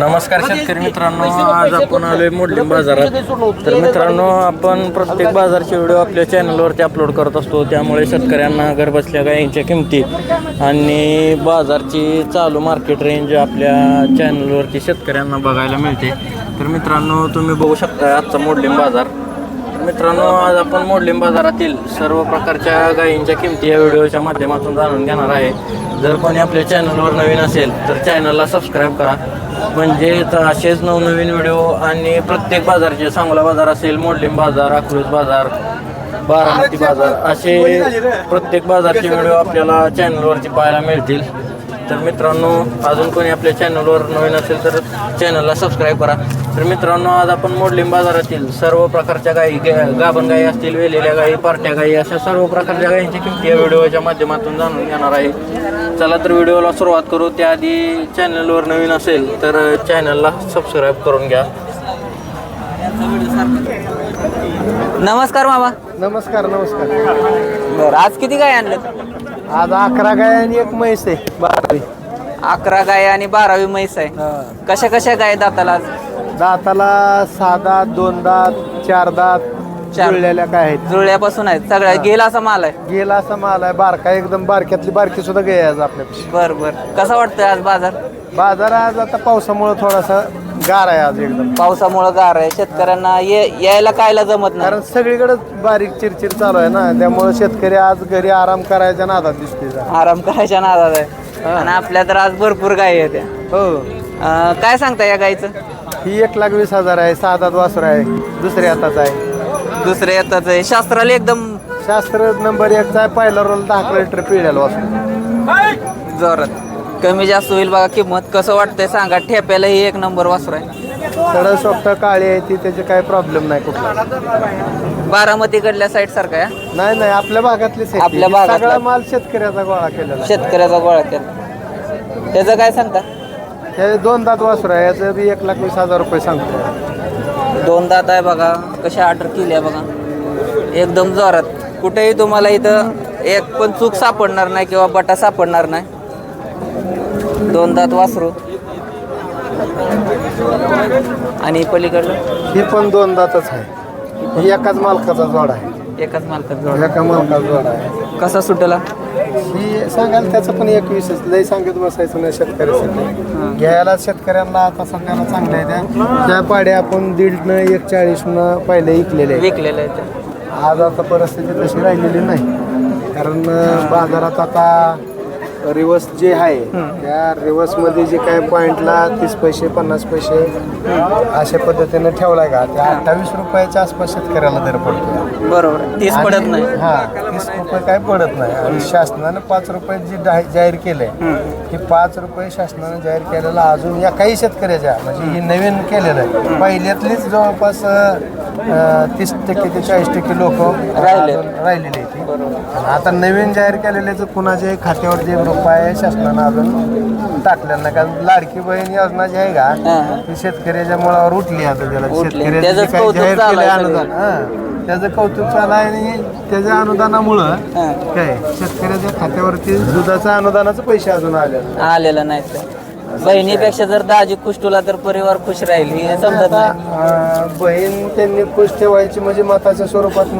नमस्कार शेतकरी मित्रांनो आज आपण आलोय मोडलिंब बाजारात. तर मित्रांनो आपण प्रत्येक बाजारचे व्हिडिओ आपल्या चॅनलवरती अपलोड करत असतो. त्यामुळे शेतकऱ्यांना घरबसल्या गायींच्या किमती आणि बाजारची चालू मार्केट रेंज आपल्या चॅनलवरती शेतकऱ्यांना बघायला मिळते. तर मित्रांनो तुम्ही बघू शकता आजचा मोडलिंब बाजार. तर मित्रांनो आज आपण मोडलिंब बाजारातील सर्व प्रकारच्या गायींच्या किमती या व्हिडिओच्या माध्यमातून जाणून घेणार आहे. जर कोणी आपल्या चॅनलवर नवीन असेल तर चॅनलला सबस्क्राईब करा. म्हणजे तर असेच नवनवीन व्हिडिओ आणि प्रत्येक बाजारचे सांगोला बाजार असेल मोडलिम बाजार अकलूज बाजार बारामती बाजार असे प्रत्येक बाजारचे व्हिडिओ आपल्याला चॅनलवरती पाहायला मिळतील. तर मित्रांनो अजून कोणी आपल्या चॅनलवर नवीन असेल तर चॅनलला सबस्क्राईब करा. तर मित्रांनो आज आपण मोडलिम बाजारातील सर्व प्रकारच्या गायी गाभण गायी असतील वेलेल्या गायी पार्ट्या गायी अशा सर्व प्रकारच्या गायींची किमती या व्हिडिओच्या माध्यमातून जाणून घेणार आहे. चला तर व्हिडिओला सुरुवात करू. त्याआधी चॅनलवर नवीन असेल तर चॅनलला सबस्क्राईब करून घ्या. नमस्कार मामा. नमस्कार नमस्कार. बरं आज किती गाय आणलं आज अकरा गाय आणि एक म्हैस आहे बारावी. अकरा गाय आणि बारावी म्हैस आहे. कशा कशा गाय दाताला आज? दाताला सहा दात दोन दात चार दात चार. जुळलेल्या काय आहेत? जुळल्यापासून आहेत. सगळ्या गेला असा माल आहे. गेला असा माल आहे. बारका एकदम बारक्यातली बारकी सुद्धा आहे आज आपल्यापाशी बर बर. कसा वाटतोय आज बाजार? बाजार आज आता पावसामुळे थोडासा गार आहे आज एकदम. पावसामुळं गार आहे. शेतकऱ्यांना ये यायला कायला जमत नाही. कारण सगळीकडे बारीक चिरचिर चालू आहे ना. त्यामुळे शेतकरी आज घरी आराम करायच्या नादात दिसते जरा. आराम करायच्या नादात आहे. आणि आपल्या तर आज भरपूर गायी आहेत. हो. अं, काय सांगता या गायचं ही एक लाख वीस हजार आहे. सहा दात वासर आहे. दुसऱ्या हाताचा आहे. दुसरे येतात शास्त्राला एकदम शास्त्र नंबर एकचा आहे पहिला रोल दहा लिटर पिळ्याला वासर जोरात. कमी जास्त होईल बघा किंमत कसं वाटतंय सांगा. ठेप्याला ही एक नंबर वासर आहे. सडा सोपटा काळी आहे ती त्याचे काही प्रॉब्लेम नाही कुठला. बारामतीकडल्या साईड सारखा आहे. नाही नाही आपल्या भागातलीच आहे ती. आपल्या भागातला. सगळा माल शेतकऱ्याचा गोळा केलेला आहे. शेतकऱ्याचा गोळा केला. त्याचं काय सांगता? हे दोन दात वासर आहे याचं बी एक लाख वीस हजार रुपये सांगतो दोन दात आहे बघा कशा ऑर्डर केली आहे बघा. एकदम जोरात. कुठेही तुम्हाला इथं एक पण चूक सापडणार नाही किंवा बटा सापडणार नाही. दोन दात वासरू. आणि पलीकडलं? ही पण दोन दातच आहे. ही एकाच मालकाचा जोड आहे. एकाच मालकात जोड. एका मालकाचा जोड आहे. कसा सुटला? ही सांगाल त्याचं पण एक विशेष लय सांगत बसायचं नाही शेतकऱ्यासाठी. घ्यायला शेतकऱ्यांना आता सगळ्यांना चांगलं आहे त्या. त्या पाड्या आपण दीडनं एक चाळीसनं पहिले इकलेले. विकलेलं आहे ते. आज आता परिस्थिती तशी राहिलेली नाही. कारण बाजारात आता रिवर्स जे आहे त्या रिवर्समध्ये जे काय पॉइंटला तीस पैसे पन्नास पैसे अशा पद्धतीने ठेवलाय का? त्या अठ्ठावीस रुपयाच्या आसपास शेतकऱ्याला दर पडतो बरोबर. तीस पडत नाही. हा. तीस रुपये काय पडत नाही. आणि शासनानं पाच रुपये जे जाही- जाहीर केलंय हे पाच रुपये शासनानं जाहीर केलेलं अजून या काही शेतकऱ्याच्या म्हणजे ही नवीन केलेलं आहे. पहिल्यातलीच जवळपास तीस टक्के ते चाळीस टक्के लोक राहिले. राहिलेले आहेत. आणि आता नवीन जाहीर केलेल्याचं कुणाच्या खात्यावर जे रुपये शासनानं अजून टाकलेलं नाही. कारण लाडकी बहीण योजना जी आहे का. ती शेतकऱ्याच्या मुळावर उठली आता त्याला. शेतकऱ्याचं जाहीर आहे अनुदान त्याचं कौतुक चालू आहे आणि त्याच्या अनुदानामुळं हा. काय शेतकऱ्याच्या खात्यावरती दुधाच्या अनुदानाचे पैसे अजून आले आलेलं नाही. बहिणीपेक्षा जर दाजी खुश तुला तर परिवार खुश राहील हे समजत आता नाही अं, बहीण त्यांनी खुश ठेवायची म्हणजे मताच्या स्वरूपात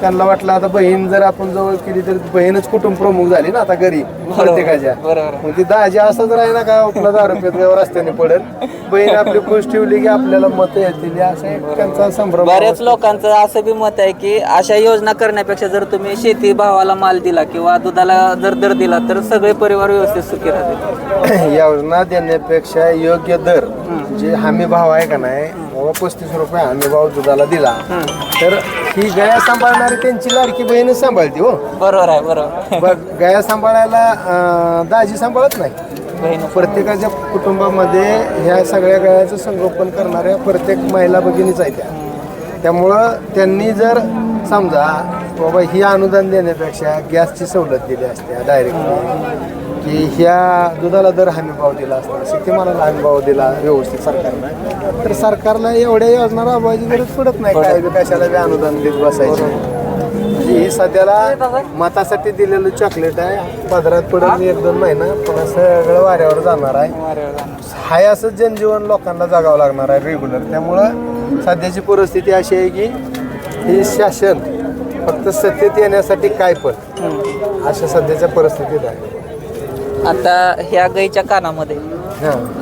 त्यांना वाटलं आता बहीण जर आपण जवळ केली तर बहीणच कुटुंब प्रमुख झाली ना आता घरी प्रत्येकाच्या. मग ती दाजी असंच राही ना का आपला दारू पेत रस्त्याने पडेल बहीण आपली खुश ठेवली की आपल्याला मत येतील असं एक त्यांचा संभ्रम बऱ्याच लोकांचं असं बी मत आहे की अशा योजना करण्यापेक्षा जर तुम्ही शेती भावाला माल दिला किंवा दुधाला जर दर दिला तर सगळे परिवार व्यवस्थित सुखी राहतील. योजना देण्यापेक्षा योग्य दर जे हमी भाव आहे का नाही बाबा पस्तीस रुपये हमी भाव दुधाला दिला तर ही गाया सांभाळणारी त्यांची लाडकी बहीणच सांभाळते हो. बरोबर आहे बरोबर. बघ गाया सांभाळायला अं, दाजी सांभाळत नाही. बहीण. प्रत्येकाच्या कुटुंबामध्ये ह्या सगळ्या गायाचं संगोपन करणाऱ्या प्रत्येक महिला भगिनीच आहेत त्या. त्यामुळं त्यांनी जर समजा बाबा ही अनुदान देण्यापेक्षा गॅसची सवलत दिली असते डायरेक्ट ह्या दुधाला दर हमी भाव दिला असता शेतीमालाला हमी भाव दिला व्यवस्थित सरकारनं. तर सरकारला एवढ्या योजना राबवायची गरज पडत नाही. काय बी कशाला बी अनुदान देत बसायचं. म्हणजे हे सध्याला मतासाठी दिलेलं चॉकलेट आहे. पदरात पडून एक दोन महिना पुन्हा सगळं वाऱ्यावर जाणार आहे. हाय असं जनजीवन लोकांना जगावं लागणार आहे रेग्युलर त्यामुळं सध्याची परिस्थिती अशी आहे की हे शासन फक्त सत्तेत येण्यासाठी काय पण अशा सध्याच्या परिस्थितीत आहे. आता ह्या गाईच्या कानामध्ये.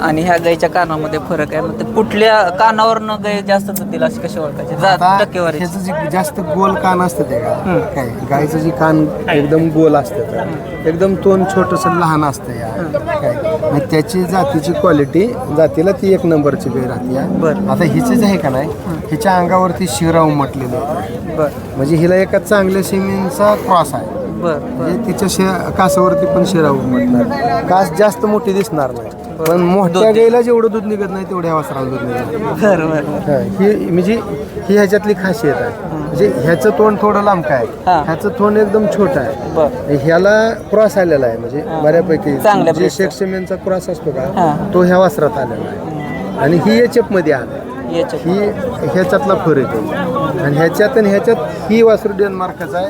आणि ह्या गाईच्या कानामध्ये फरक आहे. मग ते कुठल्या कानावरनं गाय जास्त जातील अशी कशी ओळखायची? जा आता टक्केवारी. ह्याचं जे जास्त गोल कान असतं ते का? काय? गायचं जे कान एकदम गोल असतं एकदम तोंड छोटस लहान असतं या. काय? मग त्याची जातीची क्वालिटी जातीला ती एक नंबरची गाय राहते या. बरं. आता हिचीच आहे का नाही? हिच्या अंगावरती शिरा उमटलेलं आहे. बर. म्हणजे हिला एका चांगल्या सिमेंटचा क्रॉस आहे. बर म्हणजे तिच्या शे कासावरती पण शिरा उमटणार कास जास्त मोठी दिसणार नाही. पण मोठ्या गाईला जेवढं दूध निघत नाही तेवढ्या वासराला दूध निघत बर बर. हा, ही म्हणजे ही ह्याच्यातली खासियत आहे. म्हणजे ह्याचं तोंड थोडं लांब काय? हा. ह्याचं तोंड एकदम छोटं आहे. ह्याला क्रॉस आलेला आहे. म्हणजे बऱ्यापैकी चांगल्या जे सिमेंटचा क्रॉस असतो का हा. तो ह्या वस्त्रात आलेला आहे. आणि ही एचएफमध्ये आला याच्या ही ह्याच्यातला फरक आहे. आणि ह्याच्यात आणि ह्याच्यात ही वासरू डेन्मार्कचा आहे.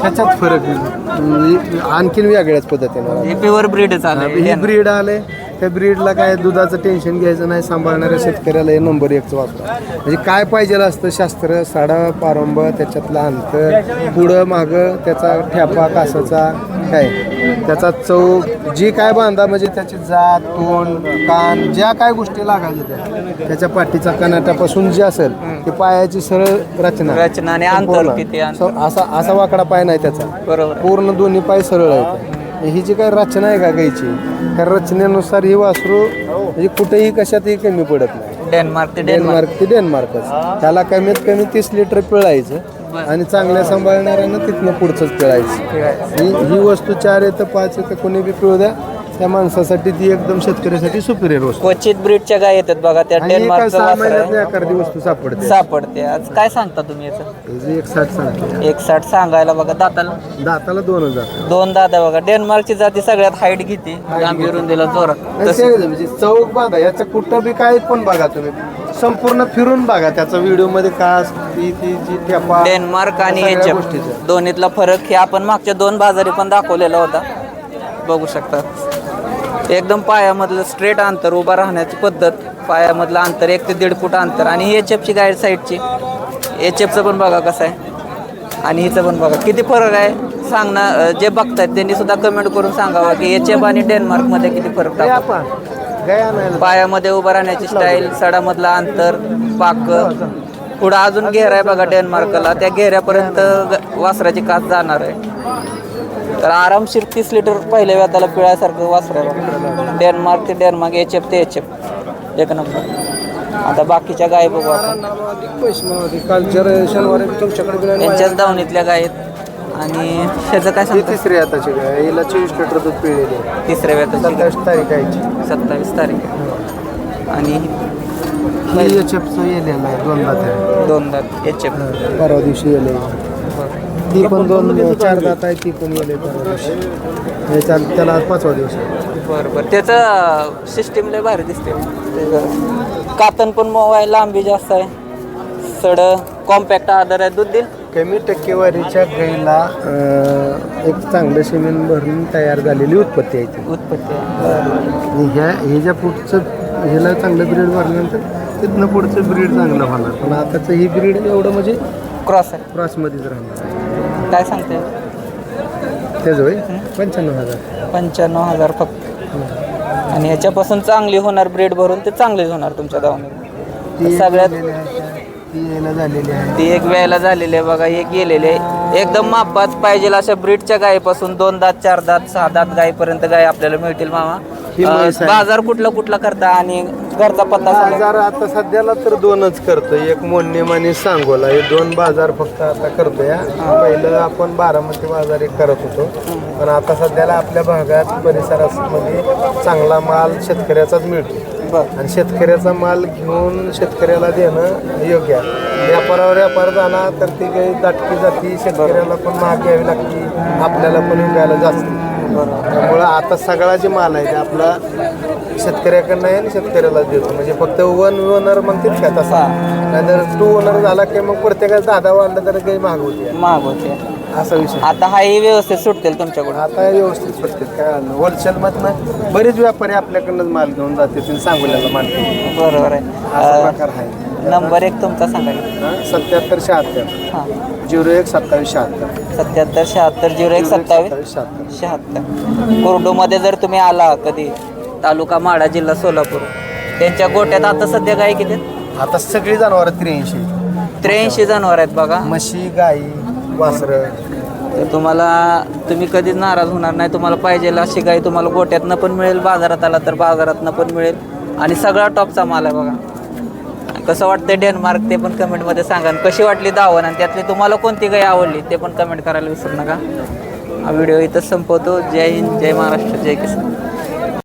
ह्याच्यात फरक आणखीन वेगळ्याच पद्धतीने. हे प्युअर ब्रीडच हा, ही आलं ब्रीड आले त्या ब्रीडला काय दुधाचं टेन्शन घ्यायचं नाही सांभाळणाऱ्या शेतकऱ्याला हे नंबर एकचं वाचतो म्हणजे काय पाहिजे असतं शास्त्र? साडा पारंब त्याच्यातलं अंतर पुढं मागं त्याचा ठ्यापा कासाचा काय? त्याचा चव जी काय बांधा म्हणजे त्याची जात तोंड कान ज्या काय गोष्टी लागायच्या त्या त्याच्या पाठीचा कनाटापासून जे असेल ते पायाची सरळ रचना. रचना आणि अंतर संपूर्ण. किती अंतर. स- असा असा वाकडा पाय नाही त्याचा. बरोबर. आहे. पूर्ण दोन्ही पाय सरळ आहेत. ही जी काही रचना आहे का गायची त्या रचनेनुसार ही वासरू म्हणजे कुठेही कशातही कमी पडत नाही. डेन्मार्क ते डेन्मार्क. डेन्मार्क ते डेन्मार्कच. त्याला कमीत कमी तीस लिटर पिळायचं. आणि चांगल्या सांभाळणाऱ्यानं तिथनं पुढचंच पिळायचं ही ही वस्तू चार येतं पाच येतं कोणी बी पिळू द्या त्या माणसासाठी ती एकदम शेतकऱ्यासाठी सुपिरियर वस्तू. क्वचित ब्रीडच्या गाय येतात बघा त्या आणि एका डेन्मार्कचं सहा वासर महिन्यात आहे. एखादी वस्तू सापडते. सापडते. आज काय सांगता तुम्ही याचं? त्याची एक साठ सांगते. एक साठ सांगायला बघा दाताला? दाताला दोन हजार. दोन दादा बघा. डेन्मार्कची जाती सगळ्यात हाईट घेते. लांबी रुंदीला जोरात. म्हणजे चौक बांधा याचं कुठं बी काय पण बघा तुम्ही. संपूर्ण फिरून बघा त्याचा व्हिडिओमध्ये कास ती ती जी ठेपा डेन्मार्क आणि सगळ्या गोष्टीचं. दोन्हीतला फरक हे आपण मागच्या दोन बाजारी पण दाखवलेला होता. बघू शकता. एकदम पायामधलं स्ट्रेट अंतर उभा राहण्याची पद्धत पायामधलं अंतर एक ते दीड फूट अंतर आणि एच एफची गाईड साईडची एच एफचं पण बघा कसं आहे. आणि हिचं पण बघा. किती फरक आहे सांग ना अं, जे बघतायत त्यांनी सुद्धा कमेंट करून सांगावं की एच एफ आणि डेन्मार्कमध्ये किती फरक टाकतो आपण नाही पायामध्ये उभं राहण्याची स्टाईल सडामधला अंतर पाक. पुढं अजून घेरा आहे बघा डेन्मार्कला त्या घेऱ्यापर्यंत वासराची कास जाणार आहे. तर आरामशीर तीस लिटर पहिल्या व्याताला पिळायसारखं वासर आहे बघा. डेन्मार्क ते डेन्मार्क एच एफ ते एच एफ एक नंबर. आता बाकीच्या गाय बघू आपण. काल जर शनिवारी आणि ह्याचं काय ही सांगतात? तिसरी आताची गाय हिला चोवीस लिटर दूध पिळलेली आहे. तिसऱ्या व्याताची सत्तावीस तारीख आहे. सत्तावीस तारीख आहे. आणि ही एचएफचं येलेलं आहे दोन दात आहे. दोन दात एच एफ परवा दिवशी येले ती पण दोन चार दात आहे ती पण येले परवा दिवशी. हे चाल त्याला आज पाचवा दिवस आहे. बरं बरं. त्याचं सिस्टीम लय भारी दिसते त्याचं कातन पण मऊ आहे लांबी जास्त आहे. सड कॉम्पॅक्ट आधार आहे दूध देईल. कमी टक्केवारीच्या गाईला अं, एक चांगलं सिमेंट भरून तयार झालेली उत्पत्ती आहे ती. उत्पत्ती. आणि ह्या ह्याच्या पुढचं ह्याला चांगलं ब्रीड भरल्यानंतर तिथनं पुढचं ब्रीड चांगलं होणार. पण आताचं ही ब्रीड एवढं म्हणजे क्रॉस आहे. क्रॉसमध्येच राहणार. काय सांगते त्याचं होय? पंच्याण्णव हजार. पंच्याण्णव हजार फक्त. आणि ह्याच्यापासून चांगली होणार ब्रेड भरून ते चांगलीच होणार तुमच्या दावणीला सगळ्यात ती यायला झालेली आहे. ती एक वेळेला झालेली आहे बघा एक गेलेले आहे. एकदम मापाच पाहिजे अशा ब्रीडच्या गायीपासून दोन दात चार दात सहा दात गायीपर्यंत गाय आपल्याला मिळतील मामा. ही अं, म्हैस आहे. बाजार कुठला कुठला करता आणि घरचा पत्ता सांगा. बाजार आता सध्याला तर दोनच करतोय. एक मोन्नेम आणि सांगोला. हे दोन बाजार फक्त आता करतोय हा. पहिलं आपण बारामती बाजार एक करत होतो. पण आता सध्याला आपल्या भागात परिसरामध्ये चांगला माल शेतकऱ्याचाच मिळतो बरं आणि शेतकऱ्याचा माल घेऊन शेतकऱ्याला देणं योग्य आहे. व्यापारावर व्यापार झाला तर ती काही दाटकी जाती शेतकऱ्याला पण महाग घ्यावी लागते आपल्याला पण विकायला जास्त. त्यामुळं आता सगळा जे माल आहे ते आपला शेतकऱ्याकडनं आहे आणि शेतकऱ्याला देतो. म्हणजे फक्त वन ओनर म्हणतात का तसा? नाहीतर टू ओनर झाला की मग प्रत्येकाचा दहा दहा वाढलं तर काही महाग होते. महाग होते. असा विषय. आता हाही व्यवस्थित सुटतील तुमच्याकडून. आता व्यवस्थित सुटते काय होलसेलमधनं बरेच व्यापारी आपल्याकडनं माल घेऊन जाते सांगोल्याला माल बरोबर आहे. प्रकार आहे. अं, नंबर एक तुमचा सांगा. सत्याहत्तर शहात्तर. हां. झिरो एक सत्तावीस शहात्तर. सत्याहत्तर शहात्तर झिरो एक सत्तावीस शहात्तर. शहात्तर. कुर्डूमध्ये जर तुम्ही आला कधी तालुका माडा जिल्हा सोलापूर त्यांच्या गोट्यात आता सध्या गाय किती आता सगळी जनावर त्र्याऐंशी त्र्याऐंशी जनावर आहेत बघा. म्हशी गाई वासरं. तर तुम्हाला तुम्ही कधीच नाराज होणार नाही. तुम्हाला पाहिजे अशी गाय तुम्हाला गोट्यातनं पण मिळेल बाजारात आला तर बाजारातनं पण मिळेल. आणि सगळा टॉपचा माल आहे बघा. कसं वाटतं डेन्मार्क ते पण कमेंटमध्ये सांगा. आणि कशी वाटली दावण आणि त्यातली तुम्हाला कोणती गाय आवडली? ते पण कमेंट करायला विसरू नका. हा व्हिडिओ इथंच संपवतो. जय हिंद जय महाराष्ट्र जय किसान.